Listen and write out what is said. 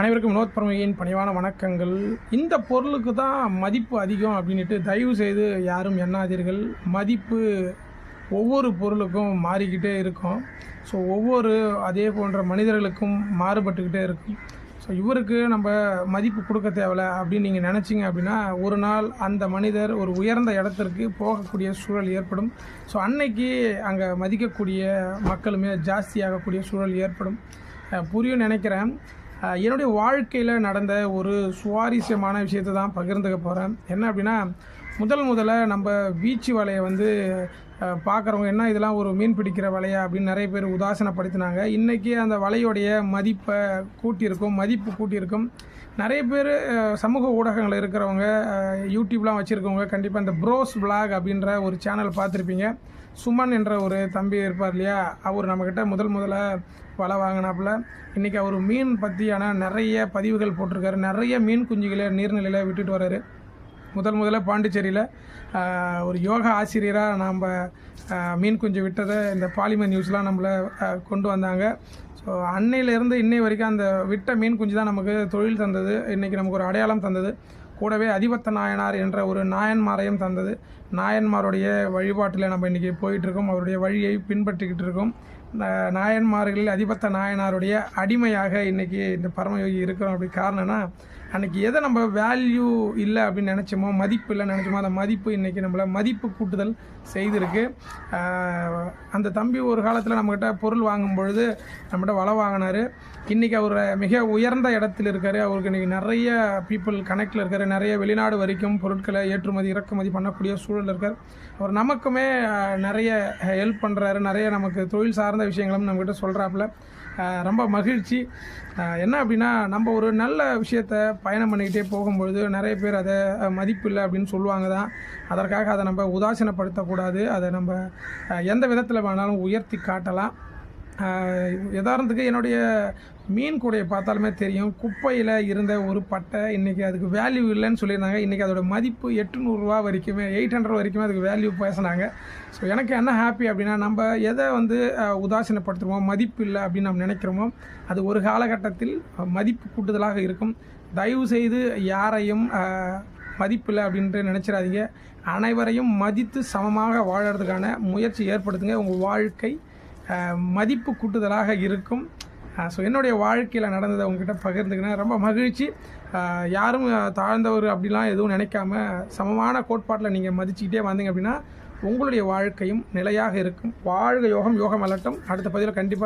அனைவருக்கும் வினோத் பரமையின் பணிவான வணக்கங்கள். இந்த பொருளுக்கு தான் மதிப்பு அதிகம் அப்படின்ட்டு தயவு செய்து யாரும் எண்ணாதீர்கள். மதிப்பு ஒவ்வொரு பொருளுக்கும் மாறிக்கிட்டே இருக்கும். ஸோ ஒவ்வொரு அதே போன்ற மனிதர்களுக்கும் மாறுபட்டுக்கிட்டே இருக்கும். ஸோ இவருக்கு நம்ம மதிப்பு கொடுக்க தேவையில்ல அப்படின்னு நீங்கள் நினச்சிங்க அப்படின்னா ஒரு நாள் அந்த மனிதர் ஒரு உயர்ந்த இடத்திற்கு போகக்கூடிய சூழல் ஏற்படும். ஸோ அன்னைக்கு அங்கே மதிக்கக்கூடிய மக்களுமே ஜாஸ்தியாகக்கூடிய சூழல் ஏற்படும். புரியும் நினைக்கிறேன். என்னுடைய வாழ்க்கையில் நடந்த ஒரு சுவாரஸ்யமான விஷயத்தை தான் பகிர்ந்துக்க போகிறேன் என்ன அப்படின்னா முதல் முதல்ல நம்ம பீச்சு வலையை வந்து பார்க்குறவங்க என்ன இதெல்லாம் ஒரு மீன் பிடிக்கிற வலையா? அப்படின்னு நிறைய பேர் உதாசனப்படுத்தினாங்க. இன்றைக்கி அந்த வலையோடைய மதிப்பை கூட்டியிருக்கும் மதிப்பு கூட்டியிருக்கும். நிறைய பேர் சமூக ஊடகங்கள் இருக்கிறவங்க யூடியூப்லாம் வச்சுருக்கவங்க கண்டிப்பாக இந்த ப்ரோஸ் vlog அப்படின்ற ஒரு சேனல் பார்த்துருப்பீங்க. சுமன் என்ற ஒரு தம்பி இருப்பார் இல்லையா? அவர் நம்மக்கிட்ட முதல் முதல்ல வலை வாங்கினாப்புல. இன்றைக்கி அவர் மீன் பற்றியான நிறைய பதிவுகள் போட்டிருக்காரு. நிறைய மீன் குஞ்சுகளை நீர்நிலையில் விட்டுட்டு வர்றாரு. முதல் முதல்ல பாண்டிச்சேரியில் ஒரு யோகா ஆசிரியராக நாம் மீன் குஞ்சு விட்டதை இந்த பாலிமர் நியூஸ்லாம் நம்மளை கொண்டு வந்தாங்க. ஸோ அன்னையிலேருந்து இன்னை வரைக்கும் அந்த விட்ட மீன் குஞ்சு தான் நமக்கு தொழில் தந்தது. இன்றைக்கி நமக்கு ஒரு அடையாளம் தந்தது. கூடவே அதிபத்த நாயனார் என்ற ஒரு நாயன்மாரையும் தந்தது. நாயன்மாருடைய வழிபாட்டில் நம்ம இன்றைக்கி போயிட்டுருக்கோம் அவருடைய வழியை பின்பற்றிக்கிட்டு இருக்கோம். நாயன்மார்களில் அதிபத்த நாயனாருடைய அடிமையாக இன்றைக்கி இந்த பரமயோகி இருக்கிறோம். அப்படி காரணம்னா அன்றைக்கி எதை நம்ம வேல்யூ இல்லை அப்படின்னு நினச்சோமோ மதிப்பு இல்லை நினச்சோமோ அந்த மதிப்பு இன்றைக்கி நம்மளை மதிப்பு கூட்டுதல் செய்திருக்கு. அந்த தம்பி ஒரு காலத்தில் நம்மக்கிட்ட பொருள் வாங்கும் பொழுது நம்மகிட்ட வள வாங்கினார். இன்றைக்கி அவர் மிக உயர்ந்த இடத்தில் இருக்கார். அவருக்கு இன்றைக்கி நிறைய பீப்புள் கனெக்டில் இருக்கார். நிறைய வெளிநாடு வரைக்கும் பொருட்களை ஏற்றுமதி இறக்குமதி பண்ணக்கூடிய சூழல் இருக்கார். அவர் நமக்குமே நிறைய ஹெல்ப் பண்ணுறாரு நிறைய நமக்கு தொழில் சார்ந்த விஷயங்களும் நம்மக்கிட்ட சொல்கிறாப்புல ரொம்ப மகிழ்ச்சி. என்ன அப்படின்னா நம்ம ஒரு நல்ல விஷயத்த பயணம் பண்ணிக்கிட்டே போகும்பொழுது நிறைய பேர் அதை மதிப்பு மதிப்பில்லை அப்படின்னு சொல்லுவாங்க தான் அதற்காக அதை நம்ம உதாசீனப்படுத்தக்கூடாது. அதை நம்ம எந்த விதத்தில் வேணாலும் உயர்த்தி காட்டலாம். உதாரணத்துக்கு என்னுடைய மீன் கூடையை பார்த்தாலுமே தெரியும். குப்பையில் இருந்த ஒரு பட்டை இன்றைக்கி அதுக்கு வேல்யூ இல்லைன்னு சொல்லியிருந்தாங்க. இன்றைக்கி அதோட மதிப்பு எட்டுநூறுரூவா வரைக்குமே எயிட் ஹண்ட்ரட் வரைக்குமே அதுக்கு வேல்யூ பேசினாங்க. ஸோ எனக்கு என்ன ஹாப்பி அப்படின்னா நம்ம எதை வந்து உதாசீனப்படுத்துகிறோமோ மதிப்பு இல்லை அப்படின்னு நம்ம நினைக்கிறோமோ அது ஒரு காலகட்டத்தில் மதிப்பு கூட்டுதலாக இருக்கும். தயவு செய்து யாரையும் மதிப்பில்லை அப்படின்ட்டு நினச்சிடாதீங்க. அனைவரையும் மதித்து சமமாக வாழறதுக்கான முயற்சி ஏற்படுத்துங்க. உங்கள் வாழ்க்கை மதிப்பு கூட்டுதலாக இருக்கும். ஸோ என்னுடைய வாழ்க்கையில் நடந்ததை உங்ககிட்ட பகிர்ந்துக்கினேன். ரொம்ப மகிழ்ச்சி. யாரும் தாழ்ந்தவர் அப்படிலாம் எதுவும் நினைக்காம சமமான கோட்பாட்டில் நீங்கள் மதிச்சுக்கிட்டே வந்தீங்க அப்படின்னா உங்களுடைய வாழ்க்கையும் நிலையாக இருக்கும். வாழ்க யோகம் யோகம் அலட்டும். அடுத்த பதிவில் கண்டிப்பாக